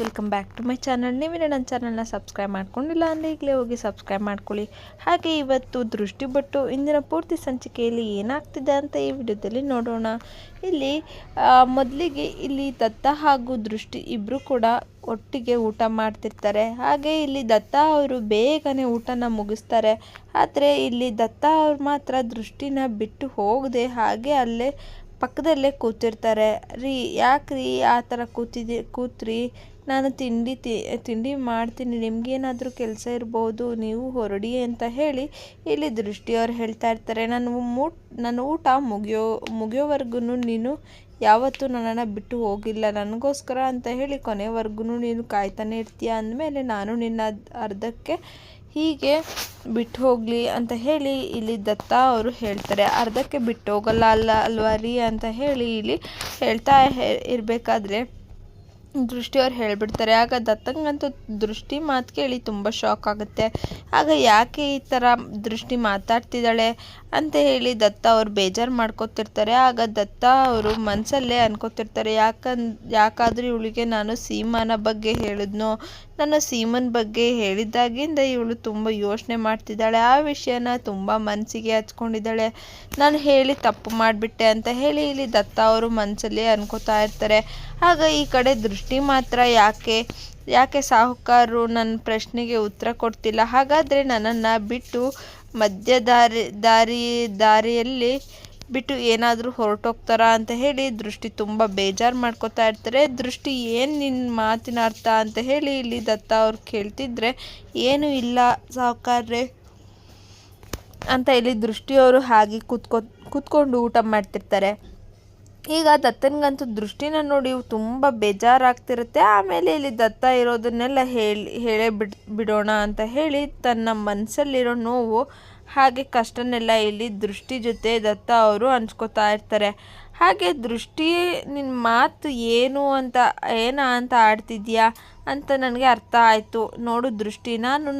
Welcome back to my channel ನೀವೇ ನನ್ನ ಚಾನಲ್ನ ಸಬ್ಸ್ಕ್ರೈಬ್ ಮಾಡ್ಕೊಂಡಿಲ್ಲ ಅಂದರೆ ಈಗಲೇ ಹೋಗಿ ಸಬ್ಸ್ಕ್ರೈಬ್ ಮಾಡ್ಕೊಳ್ಳಿ. ಹಾಗೆ ಇವತ್ತು ದೃಷ್ಟಿ ಬಟ್ಟು ಇಂದಿನ ಪೂರ್ತಿ ಸಂಚಿಕೆಯಲ್ಲಿ ಏನಾಗ್ತಿದೆ ಅಂತ ಈ ವಿಡಿಯೋದಲ್ಲಿ ನೋಡೋಣ. ಇಲ್ಲಿ ಮೊದಲಿಗೆ ಇಲ್ಲಿ ದತ್ತ ಹಾಗೂ ದೃಷ್ಟಿ ಇಬ್ಬರು ಕೂಡ ಒಟ್ಟಿಗೆ ಊಟ ಮಾಡ್ತಿರ್ತಾರೆ. ಹಾಗೆ ಇಲ್ಲಿ ದತ್ತ ಅವರು ಬೇಗನೆ ಊಟನ ಮುಗಿಸ್ತಾರೆ. ಆದರೆ ಇಲ್ಲಿ ದತ್ತ ಅವ್ರು ಮಾತ್ರ ದೃಷ್ಟಿನ ಬಿಟ್ಟು ಹೋಗದೆ ಹಾಗೆ ಅಲ್ಲೇ ಪಕ್ಕದಲ್ಲೇ ಕೂತಿರ್ತಾರೆ. ರೀ ಯಾಕೆ ರೀ ಆ ಥರ ಕೂತಿದ್ದಿ ಕೂತ್ರಿ? ನಾನು ತಿಂಡಿ ತಿಂಡಿ ಮಾಡ್ತೀನಿ, ನಿಮಗೇನಾದರೂ ಕೆಲಸ ಇರ್ಬೋದು, ನೀವು ಹೊರಡಿ ಅಂತ ಹೇಳಿ ಇಲ್ಲಿ ದೃಷ್ಟಿಯವ್ರು ಹೇಳ್ತಾ ಇರ್ತಾರೆ. ನಾನು ಮೂಟ್ ನನ್ನ ಊಟ ಮುಗಿಯೋ ಮುಗಿಯೋವರೆಗೂ ನೀನು ಯಾವತ್ತೂ ನನ್ನನ್ನು ಬಿಟ್ಟು ಹೋಗಿಲ್ಲ. ನನಗೋಸ್ಕರ ಅಂತ ಹೇಳಿ ಕೊನೆವರೆಗೂ ನೀನು ಕಾಯ್ತಾನೆ ಇರ್ತೀಯ ಅಂದಮೇಲೆ ನಾನು ನಿನ್ನ ಅರ್ಧಕ್ಕೆ ಹೀಗೆ ಬಿಟ್ಟು ಹೋಗಲಿ ಅಂತ ಹೇಳಿ ಇಲ್ಲಿ ದತ್ತ ಅವರು ಹೇಳ್ತಾರೆ. ಅರ್ಧಕ್ಕೆ ಬಿಟ್ಟು ಹೋಗಲ್ಲ ಅಲ್ಲ ಅಲ್ವಾ ರೀ ಅಂತ ಹೇಳಿ ಇಲ್ಲಿ ಹೇಳ್ತಾ ಇರಬೇಕಾದ್ರೆ ದೃಷ್ಟಿಯವ್ರು ಹೇಳ್ಬಿಡ್ತಾರೆ. ಆಗ ದತ್ತಂಗಂತೂ ದೃಷ್ಟಿ ಮಾತು ಕೇಳಿ ತುಂಬ ಶಾಕ್ ಆಗುತ್ತೆ. ಆಗ ಯಾಕೆ ಈ ಥರ ದೃಷ್ಟಿ ಮಾತಾಡ್ತಿದ್ದಾಳೆ ಅಂತ ಹೇಳಿ ದತ್ತ ಅವ್ರು ಬೇಜಾರು ಮಾಡ್ಕೊತಿರ್ತಾರೆ. ಆಗ ದತ್ತ ಅವರು ಮನಸಲ್ಲೇ ಅನ್ಕೋತಿರ್ತಾರೆ, ಯಾಕಂದ್ ಯಾಕಾದರೂ ಇವಳಿಗೆ ನಾನು ಸೀಮಾನ ಬಗ್ಗೆ ಹೇಳಿದ್ನೋ ನಾನು ಸೀಮನ್ ಬಗ್ಗೆ ಹೇಳಿದ್ದಾಗಿಂದ ಇವಳು ತುಂಬ ಯೋಚನೆ ಮಾಡ್ತಿದ್ದಾಳೆ. ಆ ವಿಷಯನ ತುಂಬ ಮನಸ್ಸಿಗೆ ಹಚ್ಕೊಂಡಿದ್ದಾಳೆ. ನಾನು ಹೇಳಿ ತಪ್ಪು ಮಾಡಿಬಿಟ್ಟೆ ಅಂತ ಹೇಳಿ ಇಲ್ಲಿ ದತ್ತ ಅವರು ಮನಸ್ಸಲ್ಲಿ ಅನ್ಕೋತಾ ಇರ್ತಾರೆ. ಆಗ ಈ ಕಡೆ ದೃಷ್ಟಿ ಮಾತ್ರ ಯಾಕೆ ಯಾಕೆ ಸಾಹುಕಾರರು ನನ್ನ ಪ್ರಶ್ನೆಗೆ ಉತ್ತರ ಕೊಡ್ತಿಲ್ಲ? ಹಾಗಾದರೆ ನನ್ನನ್ನು ಬಿಟ್ಟು ಮಧ್ಯ ದಾರಿ ದಾರಿ, ದಾರಿಯಲ್ಲಿ ಬಿಟ್ಟು ಏನಾದರೂ ಹೊರಟೋಗ್ತಾರಾ ಅಂತ ಹೇಳಿ ದೃಷ್ಟಿ ತುಂಬ ಬೇಜಾರು ಮಾಡ್ಕೋತಾ ಇರ್ತಾರೆ. ದೃಷ್ಟಿ ಏನು ನಿನ್ನ ಮಾತಿನ ಅರ್ಥ ಅಂತ ಹೇಳಿ ಇಲ್ಲಿ ದತ್ತ ಅವ್ರು ಕೇಳ್ತಿದ್ರೆ, ಏನೂ ಇಲ್ಲ ಸಾವುಕಾರ್ರೆ ಅಂತ ಇಲ್ಲಿ ದೃಷ್ಟಿಯವರು ಹಾಗೆ ಕೂತ್ಕೊ, ಕೂತ್ಕೊಂಡು ಊಟ ಮಾಡ್ತಿರ್ತಾರೆ. ಈಗ ದತ್ತನಿಗಂತೂ ದೃಷ್ಟಿನ ನೋಡಿ ತುಂಬ ಬೇಜಾರಾಗ್ತಿರುತ್ತೆ ಆಮೇಲೆ ಇಲ್ಲಿ ದತ್ತ ಇರೋದನ್ನೆಲ್ಲ ಹೇಳಿ, ಹೇಳೇ ಬಿಡ್, ಬಿಡೋಣ ಅಂತ ಹೇಳಿ ತನ್ನ ಮನಸ್ಸಲ್ಲಿರೋ ನೋವು ಹಾಗೆ ಕಷ್ಟನೆಲ್ಲ ಇಲ್ಲಿ ದೃಷ್ಟಿ ಜೊತೆ ದತ್ತ ಅವರು ಹಂಚ್ಕೋತಾ ಇರ್ತಾರೆ. ಹಾಗೆ ದೃಷ್ಟಿ ನಿನ್ನ ಮಾತು ಏನು ಅಂತ, ಏನ ಅಂತ ಆಡ್ತಿದ್ಯಾ ಅಂತ ನನಗೆ ಅರ್ಥ ಆಯಿತು. ನೋಡು ದೃಷ್ಟಿ, ನಾನು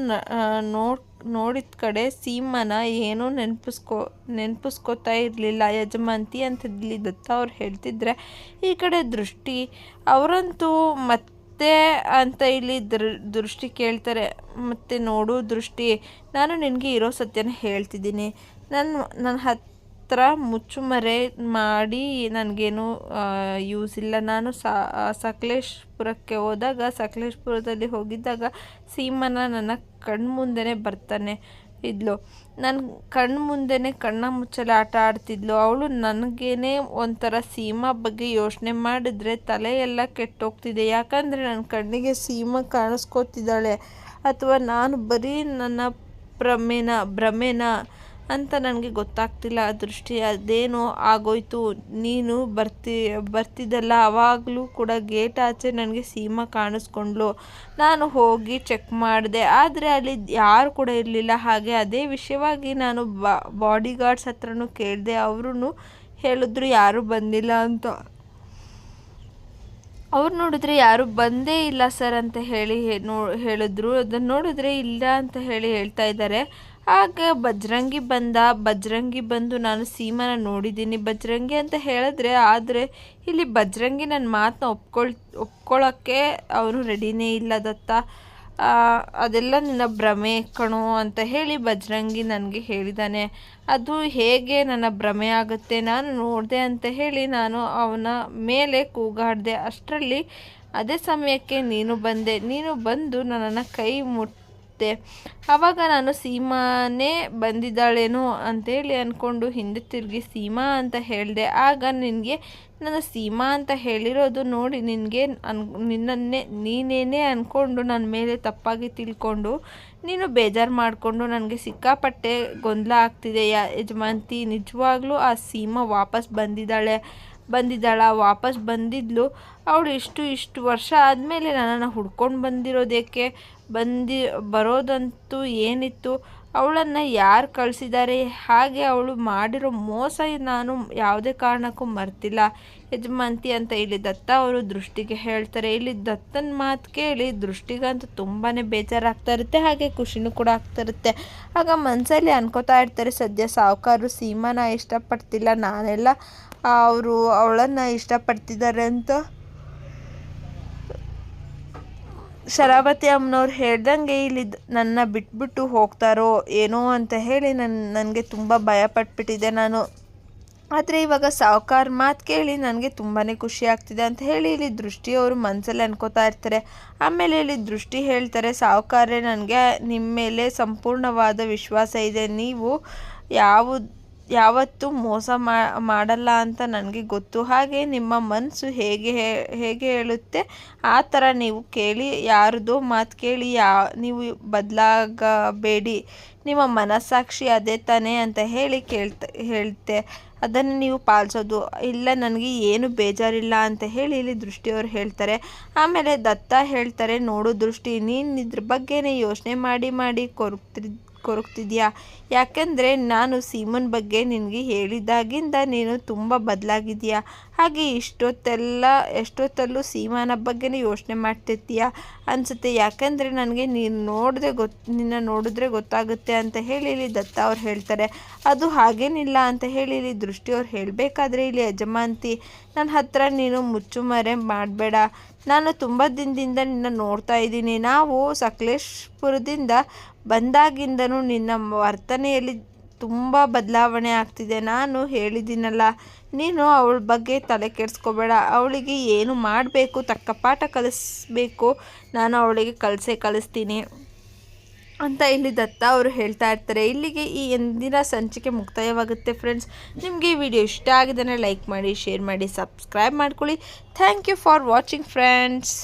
ನೋಡ್, ನೋಡಿದ ಕಡೆ ಸೀಮನ ಏನೂ ನೆನಪಿಸ್ಕೋ, ನೆನಪಿಸ್ಕೋತಾ ಇರಲಿಲ್ಲ. ಯಜಮಾಂತಿ ಅಂತ ಇಲ್ಲಿ ದತ್ತ ಅವ್ರು ಹೇಳ್ತಿದ್ರೆ, ಈ ಕಡೆ ದೃಷ್ಟಿ, ಅವರಂತೂ ಮತ್ತೆ ಅಂತ ಇಲ್ಲಿ ದೃ, ದೃಷ್ಟಿ ಕೇಳ್ತಾರೆ. ಮತ್ತು ನೋಡು ದೃಷ್ಟಿ, ನಾನು ನಿನಗೆ ಇರೋ ಸತ್ಯನ ಹೇಳ್ತಿದ್ದೀನಿ. ನನ್ನ ನನ್ನ ಹತ್ರ ಮುಚ್ಚುಮರೆ ಮಾಡಿ ನನಗೇನು ಯೂಸ್ ಇಲ್ಲ. ನಾನು ಸಕಲೇಶ್ಪುರಕ್ಕೆ ಹೋದಾಗ, ಸಕಲೇಶ್ಪುರದಲ್ಲಿ ಹೋಗಿದ್ದಾಗ ಸೀಮನ ನನ್ನ ಕಣ್ಮುಂದೆ ಬರ್ತಾನೆ. ಇದ್ಲು. ನನ್ನ ಕಣ್ಣು ಮುಂದೆನೇ ಕಣ್ಣ ಮುಚ್ಚಲು ಆಟ ಆಡ್ತಿದ್ಲು. ಅವಳು ನನಗೇನೆ ಒಂಥರ ಸೀಮಾ ಬಗ್ಗೆ ಯೋಚನೆ ಮಾಡಿದ್ರೆ ತಲೆ ಎಲ್ಲ ಕೆಟ್ಟೋಗ್ತಿದೆ. ಯಾಕಂದರೆ ನನ್ನ ಕಣ್ಣಿಗೆ ಸೀಮಾ ಕಾಣಿಸ್ಕೋತಿದ್ದಾಳೆ. ಅಥವಾ ನಾನು ಬರೀ ನನ್ನ ಪ್ರಮೇನ ಭ್ರಮೆನ ಅಂತ ನನಗೆ ಗೊತ್ತಾಗ್ತಿಲ್ಲ. ದೃಷ್ಟಿ ಅದೇನೋ ಆಗೋಯ್ತು. ನೀನು ಬರ್ತಿ, ಬರ್ತಿದ್ದಲ್ಲ. ಆವಾಗಲೂ ಕೂಡ ಗೇಟ್ ಆಚೆ ನನಗೆ ಸೀಮಾ ಕಾಣಿಸ್ಕೊಂಡ್ಲು ನಾನು ಹೋಗಿ ಚೆಕ್ ಮಾಡಿದೆ. ಆದರೆ ಅಲ್ಲಿ ಯಾರು ಕೂಡ ಇರಲಿಲ್ಲ. ಹಾಗೆ ಅದೇ ವಿಷಯವಾಗಿ ನಾನು ಬಾಡಿ ಗಾರ್ಡ್ಸ್ ಹತ್ರನೂ ಕೇಳಿದೆ. ಅವರು ಹೇಳಿದ್ರು, ಯಾರೂ ಬಂದಿಲ್ಲ ಅಂತ. ಅವ್ರು ನೋಡಿದ್ರೆ, ಯಾರು ಬಂದೇ ಇಲ್ಲ ಸರ್ ಅಂತ ಹೇಳಿ ನೋ, ಹೇಳಿದ್ರು. ಅದನ್ನು ನೋಡಿದ್ರೆ, ಇಲ್ಲ ಅಂತ ಹೇಳಿ ಹೇಳ್ತಾ ಇದ್ದಾರೆ. ಆಗ ಬಜರಂಗಿ ಬಂದ. ಬಜರಂಗಿ ಬಂದು ನಾನು ಸೀಮನ ನೋಡಿದ್ದೀನಿ. ಬಜರಂಗಿ ಅಂತ ಹೇಳಿದ್ರೆ, ಆದರೆ ಇಲ್ಲಿ ಬಜರಂಗಿ ನನ್ನ ಮಾತನ್ನ ಒಪ್ಕೊಳ್ ಒಪ್ಕೊಳ್ಳೋಕ್ಕೆ ಅವನು ರೆಡಿನೇ ಇಲ್ಲ ದತ್ತ. ಅದೆಲ್ಲ ನಿನ್ನ ಭ್ರಮೆ ಕಣೋ ಅಂತ ಹೇಳಿ ಬಜರಂಗಿ ನನಗೆ ಹೇಳಿದ್ದಾನೆ ಅದು ಹೇಗೆ ನನ್ನ ಭ್ರಮೆ ಆಗುತ್ತೆ ನಾನು ನೋಡಿದೆ ಅಂತ ಹೇಳಿ ನಾನು ಅವನ ಮೇಲೆ ಕೂಗಾಡಿದೆ. ಅಷ್ಟರಲ್ಲಿ ಅದೇ ಸಮಯಕ್ಕೆ ನೀನು ಬಂದೆ. ನೀನು ಬಂದು ನನ್ನನ್ನು ಕೈ ಮುಟ್ ಆವಾಗ ನಾನು ಸೀಮಾನೇ ಬಂದಿದ್ದಾಳೇನೋ ಅಂತೇಳಿ ಅಂದ್ಕೊಂಡು ಹಿಂದೆ ತಿರುಗಿ ಸೀಮಾ ಅಂತ ಹೇಳಿದೆ. ಆಗ ನಿನಗೆ ನನ್ನ ಸೀಮಾ ಅಂತ ಹೇಳಿರೋದು ನೋಡಿ ನಿನಗೆ ಅನ್, ನಿನ್ನನ್ನೇ, ನೀನೇನೇ ಅಂದ್ಕೊಂಡು ನನ್ನ ಮೇಲೆ ತಪ್ಪಾಗಿ ತಿಳ್ಕೊಂಡು ನೀನು ಬೇಜಾರು ಮಾಡಿಕೊಂಡು ನನಗೆ ಸಿಕ್ಕಾಪಟ್ಟೆ ಗೊಂದಲ ಆಗ್ತಿದೆ. ಯಾ ಯಜಮಾಂತಿ ನಿಜವಾಗ್ಲೂ ಆ ಸೀಮಾ ವಾಪಸ್ ಬಂದಿದ್ದಾಳೆ. ಬಂದಿದ್ದಾಳ. ವಾಪಸ್ ಬಂದಿದ್ಲು. ಅವಳು ಇಷ್ಟು ಇಷ್ಟು ವರ್ಷ ಆದಮೇಲೆ ನನ್ನನ್ನು ಹುಡ್ಕೊಂಡು ಬಂದಿರೋದಕ್ಕೆ ಬಂದಿ, ಬರೋದಂತೂ ಏನಿತ್ತು? ಅವಳನ್ನು ಯಾರು ಕಳಿಸಿದ್ದಾರೆ ಹಾಗೆ ಅವಳು ಮಾಡಿರೋ ಮೋಸ ನಾನು ಯಾವುದೇ ಕಾರಣಕ್ಕೂ ಮರ್ತಿಲ್ಲ. ಯಜಮಾಂತಿ ಅಂತ ಇಲ್ಲಿ ದತ್ತ ಅವರು ದೃಷ್ಟಿಗೆ ಹೇಳ್ತಾರೆ. ಇಲ್ಲಿ ದತ್ತನ ಮಾತು ಕೇಳಿ ದೃಷ್ಟಿಗಂತೂ ತುಂಬಾ ಬೇಜಾರಾಗ್ತಾ ಇರುತ್ತೆ. ಹಾಗೆ ಖುಷಿನೂ ಕೂಡ ಆಗ್ತಾ ಇರುತ್ತೆ. ಆಗ ಮನಸ್ಸಲ್ಲಿ ಅನ್ಕೋತಾ ಇರ್ತಾರೆ, ಸದ್ಯ ಸಾವುಕಾರರು ಸೀಮಾನ ಇಷ್ಟಪಡ್ತಿಲ್ಲ, ನಾನೆಲ್ಲ ಅವರು ಅವಳನ್ನು ಇಷ್ಟಪಡ್ತಿದ್ದಾರೆ ಅಂತ. ಶರಾವತಿ ಅಮ್ಮನವ್ರು ಹೇಳ್ದಂಗೆ ಇಲ್ಲಿ ನನ್ನ ಬಿಟ್ಬಿಟ್ಟು ಹೋಗ್ತಾರೋ ಏನೋ ಅಂತ ಹೇಳಿ ನನ್ನ ನನಗೆ ತುಂಬ ಭಯ ಪಟ್ಬಿಟ್ಟಿದ್ದೆ ನಾನು. ಆದರೆ ಇವಾಗ ಸಾವುಕಾರ ಮಾತು ಕೇಳಿ ನನಗೆ ತುಂಬಾ ಖುಷಿ ಆಗ್ತಿದೆ ಅಂತ ಹೇಳಿ ಇಲ್ಲಿ ದೃಷ್ಟಿಯವರು ಮನಸ್ಸಲ್ಲಿ ಅನ್ಕೋತಾ ಇರ್ತಾರೆ. ಆಮೇಲೆ ಇಲ್ಲಿ ದೃಷ್ಟಿ ಹೇಳ್ತಾರೆ ಸಾವುಕಾರೇ ನನಗೆ ನಿಮ್ಮ ಮೇಲೆ ಸಂಪೂರ್ಣವಾದ ವಿಶ್ವಾಸ ಇದೆ. ನೀವು ಯಾವ ಯಾವತ್ತೂ ಮೋಸ ಮಾಡಲ್ಲ ಅಂತ ನನಗೆ ಗೊತ್ತು. ಹಾಗೆ ನಿಮ್ಮ ಮನಸ್ಸು ಹೇಗೆ ಹೇಗೆ ಹೇಳುತ್ತೆ, ಆ ಥರ ನೀವು ಕೇಳಿ, ಯಾರದೋ ಮಾತು ಕೇಳಿ, ಯಾ, ನೀವು ಬದಲಾಗಬೇಡಿ. ನಿಮ್ಮ ಮನಸ್ಸಾಕ್ಷಿ ಅದೇ ತಾನೇ ಅಂತ ಹೇಳಿ ಕೇಳ್ತ, ಹೇಳ್ತೆ. ಅದನ್ನು ನೀವು ಪಾಲಿಸೋದು. ಇಲ್ಲ, ನನಗೆ ಏನು ಬೇಜಾರಿಲ್ಲ ಅಂತ ಹೇಳಿ ಇಲ್ಲಿ ದೃಷ್ಟಿಯವರು ಹೇಳ್ತಾರೆ. ಆಮೇಲೆ ದತ್ತ ಹೇಳ್ತಾರೆ, ನೋಡು ದೃಷ್ಟಿ, ನೀನು ಇದ್ರ ಬಗ್ಗೆನೇ ಯೋಚನೆ ಮಾಡಿ ಮಾಡಿ ಕೊರಗ್ತಿ ಕೊರಗ್ತಿದ್ಯಾ? ಯಾಕೆಂದರೆ ನಾನು ಸೀಮನ್ ಬಗ್ಗೆ ನಿನಗೆ ಹೇಳಿದಾಗಿಂದ ನೀನು ತುಂಬ ಬದಲಾಗಿದೆಯಾ ಹಾಗೆ ಇಷ್ಟೊತ್ತೆಲ್ಲ, ಎಷ್ಟೊತ್ತಲ್ಲೂ ಸೀಮಾನ ಬಗ್ಗೆನೇ ಯೋಚನೆ ಮಾಡ್ತಿರ್ತೀಯಾ? ಅನಿಸುತ್ತೆ. ಯಾಕೆಂದರೆ ನನಗೆ ನೀನು ನೋಡಿದ್ರೆ ಗೊತ್ತು ನಿನ್ನ ನೋಡಿದ್ರೆ ಗೊತ್ತಾಗುತ್ತೆ ಅಂತ ಹೇಳಿ ಇಲ್ಲಿ ದತ್ತ ಅವ್ರು ಹೇಳ್ತಾರೆ. ಅದು ಹಾಗೇನಿಲ್ಲ ಅಂತ ಹೇಳಿ ಇಲ್ಲಿ ದೃಷ್ಟಿಯವ್ರು ಹೇಳಬೇಕಾದ್ರೆ ಇಲ್ಲಿ ಯಜಮಾಂತಿ ನನ್ನ ಹತ್ರ ನೀನು ಮುಚ್ಚುಮರೆ ಮಾಡಬೇಡ. ನಾನು ತುಂಬ ದಿನದಿಂದ ನಿನ್ನ ನೋಡ್ತಾ ಇದ್ದೀನಿ. ನಾವು ಸಕಲೇಶ್ಪುರದಿಂದ ಬಂದಾಗಿಂದನೂ ನಿನ್ನ ವರ್ತನೆಯಲ್ಲಿ ತುಂಬ ಬದಲಾವಣೆ ಆಗ್ತಿದೆ. ನಾನು ಹೇಳಿದ್ದೀನಲ್ಲ, ನೀನು ಅವಳ ಬಗ್ಗೆ ತಲೆ ಕೆಡಿಸ್ಕೋಬೇಡ. ಅವಳಿಗೆ ಏನು ಮಾಡಬೇಕು, ತಕ್ಕ ಪಾಠ ಕಲಿಸ್ಬೇಕು, ನಾನು ಅವಳಿಗೆ ಕಲಿಸೇ ಕಲಿಸ್ತೀನಿ. ಅಂತ ಇಲ್ಲಿ ದತ್ತ ಅವರು ಹೇಳ್ತಾ ಇರ್ತಾರೆ. ಇಲ್ಲಿಗೆ ಈ ಎಂದಿನ ಸಂಚಿಕೆ ಮುಕ್ತಾಯವಾಗುತ್ತೆ ಫ್ರೆಂಡ್ಸ್ ನಿಮಗೆ ಈ ವಿಡಿಯೋ ಇಷ್ಟ ಆಗಿದ್ರೆ ಲೈಕ್ ಮಾಡಿ ಶೇರ್ ಮಾಡಿ ಸಬ್ಸ್ಕ್ರೈಬ್ ಮಾಡ್ಕೊಳ್ಳಿ. Thank you for watching friends